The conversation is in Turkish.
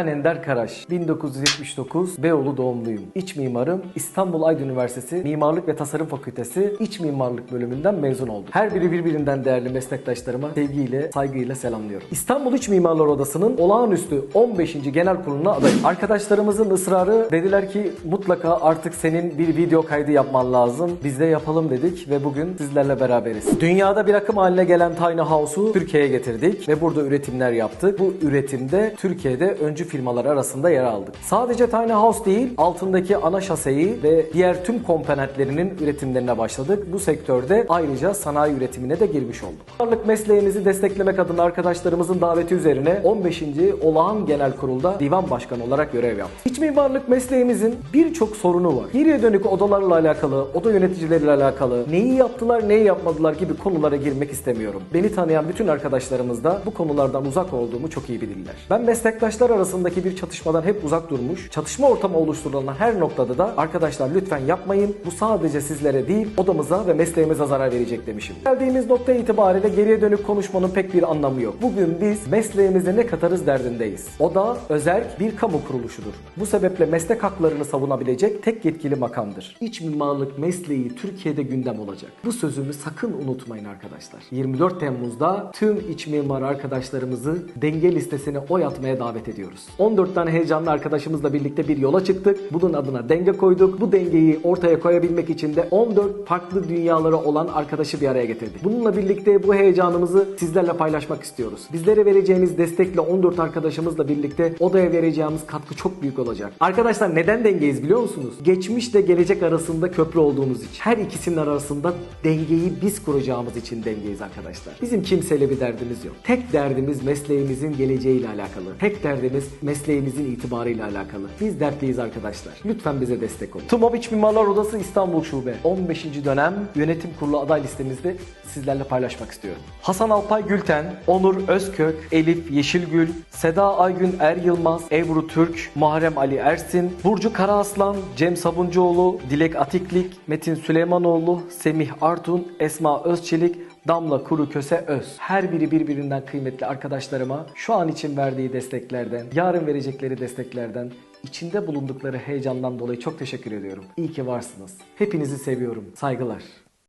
Ben Ender Karaş, 1979 Beyoğlu doğumluyum. İç mimarım, İstanbul Aydın Üniversitesi Mimarlık ve Tasarım Fakültesi İç Mimarlık bölümünden mezun oldum. Her biri birbirinden değerli meslektaşlarıma sevgiyle, saygıyla selamlıyorum. İstanbul İç Mimarlar Odası'nın olağanüstü 15. genel kuruluna adayım. Arkadaşlarımızın ısrarı dediler ki mutlaka artık senin bir video kaydı yapman lazım. Biz de yapalım dedik ve bugün sizlerle beraberiz. Dünyada bir akım haline gelen Tiny House'u Türkiye'ye getirdik ve burada üretimler yaptık. Bu üretimde Türkiye'de öncü firmalar arasında yer aldık. Sadece Tiny House değil, altındaki ana şaseyi ve diğer tüm komponentlerinin üretimlerine başladık. Bu sektörde ayrıca sanayi üretimine de girmiş olduk. Varlık mesleğimizi desteklemek adına arkadaşlarımızın daveti üzerine 15. Olağan Genel Kurulda divan başkanı olarak görev yaptım. İç mimarlık mesleğimizin birçok sorunu var. Geriye dönük odalarla alakalı, oda yöneticileriyle alakalı, neyi yaptılar, neyi yapmadılar gibi konulara girmek istemiyorum. Beni tanıyan bütün arkadaşlarımız da bu konulardan uzak olduğumu çok iyi bilirler. Ben meslektaşlar arasındaki bir çatışmadan hep uzak durmuş, çatışma ortamı oluşturulan her noktada da arkadaşlar lütfen yapmayın. Bu sadece sizlere değil, odamıza ve mesleğimize zarar verecek demişim. Geldiğimiz nokta itibariyle geriye dönük konuşmanın pek bir anlamı yok. Bugün biz mesleğimize ne katarız derdindeyiz. Oda özel bir kamu kuruluşudur. Bu sebeple meslek haklarını savunabilecek tek yetkili makamdır. İç mimarlık mesleği Türkiye'de gündem olacak. Bu sözümü sakın unutmayın arkadaşlar. 24 Temmuz'da tüm iç mimar arkadaşlarımızı denge listesine oy atmaya davet ediyoruz. 14 tane heyecanlı arkadaşımızla birlikte bir yola çıktık. Bunun adına denge koyduk. Bu dengeyi ortaya koyabilmek için de 14 farklı dünyaları olan arkadaşı bir araya getirdik. Bununla birlikte bu heyecanımızı sizlerle paylaşmak istiyoruz. Bizlere vereceğiniz destekle 14 arkadaşımızla birlikte odaya vereceğimiz katkı çok büyük olacak. Arkadaşlar neden dengeyiz biliyor musunuz? Geçmişle gelecek arasında köprü olduğumuz için. Her ikisinin arasında dengeyi biz kuracağımız için dengeyiz arkadaşlar. Bizim kimseyle bir derdimiz yok. Tek derdimiz mesleğimizin geleceğiyle alakalı. Tek derdimiz mesleğimizin itibarıyla alakalı. Biz dertliyiz arkadaşlar. Lütfen bize destek olun. TUMOB İç Mimarlar Odası İstanbul Şube 15. dönem yönetim kurulu aday listemizde sizlerle paylaşmak istiyorum. Hasan Alpay Gülten, Onur Özkök, Elif Yeşilgül, Seda Aygün Er Yılmaz, Ebru Türk, Muharrem Ali Ersin, Burcu Karaaslan, Cem Sabuncuoğlu, Dilek Atiklik, Metin Süleymanoğlu, Semih Artun, Esma Özçelik, Damla Kuru Köse Öz. Her biri birbirinden kıymetli arkadaşlarıma şu an için verdiği desteklerden, yarın verecekleri desteklerden, içinde bulundukları heyecandan dolayı çok teşekkür ediyorum. İyi ki varsınız. Hepinizi seviyorum. Saygılar.